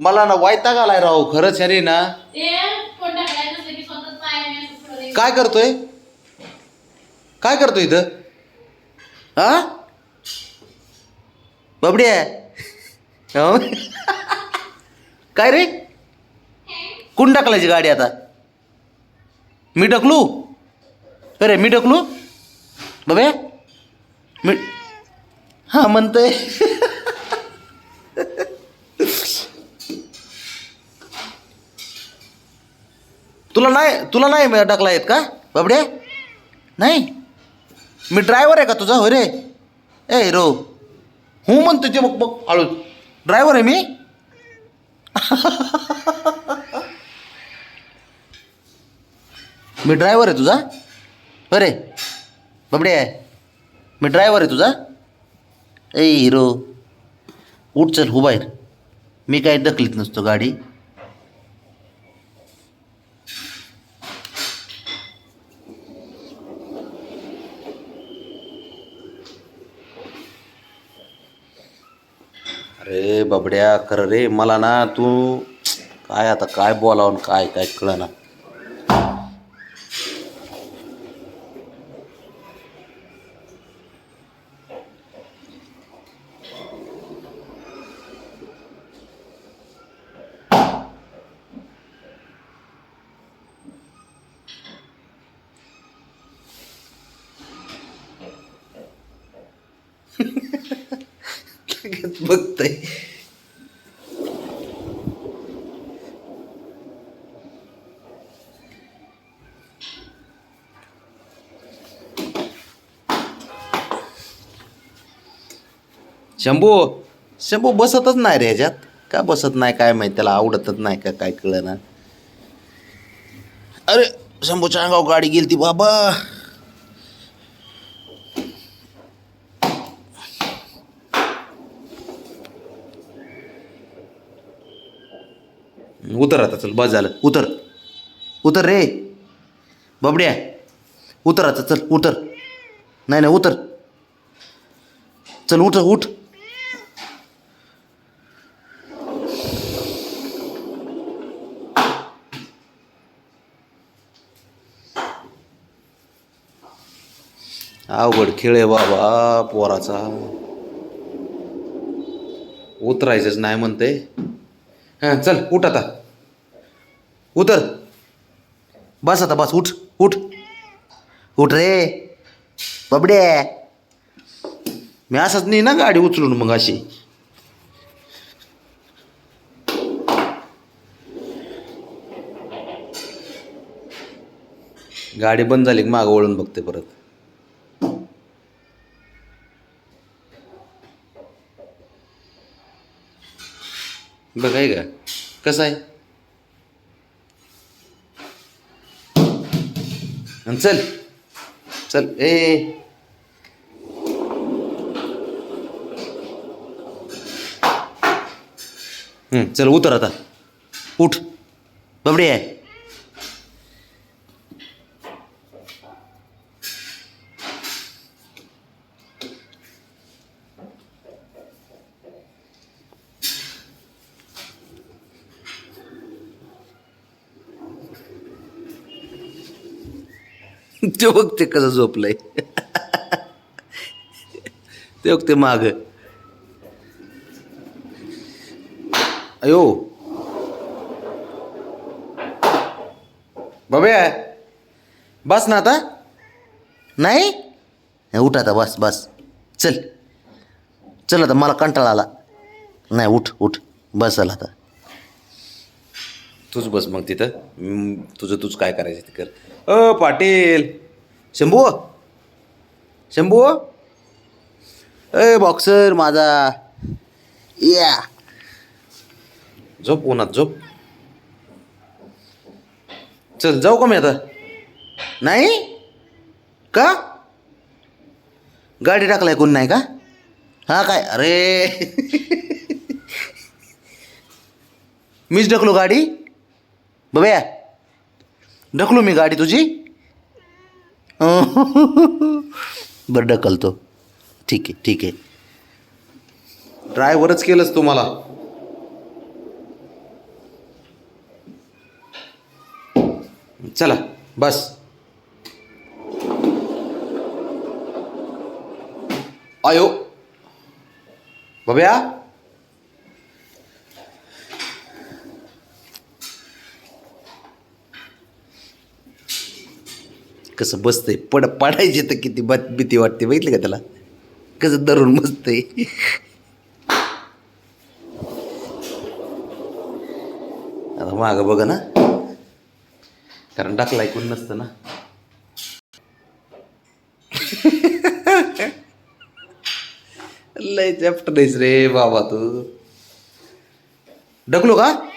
मला ना वायताग आलाय राव खरंच अरे ना. काय करतोय? काय करतोय इथं? हा बाबडी आहे. काय रे? कोण टाकलायची गाडी आता? मी ढकलू? अरे मी ढकलू? बाबे? मी हा म्हणतोय. तुला नाही तुला नाही टाकला येत का बाबड्या? नाही? मी ड्रायव्हर आहे का तुझा? हो रे. ए रो हू म्हणतो ते बघ बघ हळू. ड्रायव्हर आहे मी? मी ड्रायव्हर आहे तुझा? अरे बाबडे आहे मी ड्रायव्हर आहे तुझा? ए हिरो. उठ चल हो बाहेर. मी काय दखलीत नसतो गाडी. अरे बाबड्या खरं रे मला ना तू काय आता काय बोलावून आणि काय काय कळना. बघतय. शंभू शंभू बसतच नाही रे ह्याच्यात. का बसत नाही काय माहिती त्याला आवडतच नाही का काय कळना. अरे शंभूच्या अंगावर गाडी गेली ती बाबा. उतर आता चल बस झालं. उतर. उतर रे. बबड्या. उतर आता चल उतर. नाही नाही उतर. चल उठ उठ. अवघड खेळ आहे बाबा पोराचा. उतरायचंच नाही म्हणते हां चल उठ आता. उतर. बस आता बस उठ उठ. उठ रे. बबडे. मी असंच नाही ना गाडी उचलून मग अशी. गाडी बंद झाली माग मागं वळून बघते परत. बघाय का? कसं आहे? चल चल ए चल उतर आता उठ बबडी आहे ते बघ ते कसं झोपलंय. ते बघते माग. अयो. बाबे बस ना आता. नाही? उठ आता बस बस. चल. चल आता मला कंटाळा आला. नाही उठ उठ. बस आला आता. तूच बस मग तिथं. तुझं तूच काय करायचं ते कर. अ पाटील. शंभू? शंभू? ए बॉक्सर माझा. या झोप उन्हात झोप. चल जाऊ का मी आता? नाही? का? गाडी टाकलाय कोण नाही का? हा काय? अरे. मीच ढकलो गाडी? बया ढकलू मी गाडी तुझी? बरं ढकलतो. ठीक आहे ठीक आहे. ड्रायव्हरच केलंच तुम्हाला चला बस. आयो. बब्या. कसं बसतंय? पड पाडायचे तर किती बत भीती वाटते बघितलं का त्याला? कसं धरून बसतंय? आता मागं बघा ना. कारण टाकला ऐकून नसतं ना. लय चॅप्टर रे बाबा तू. ढकलो का?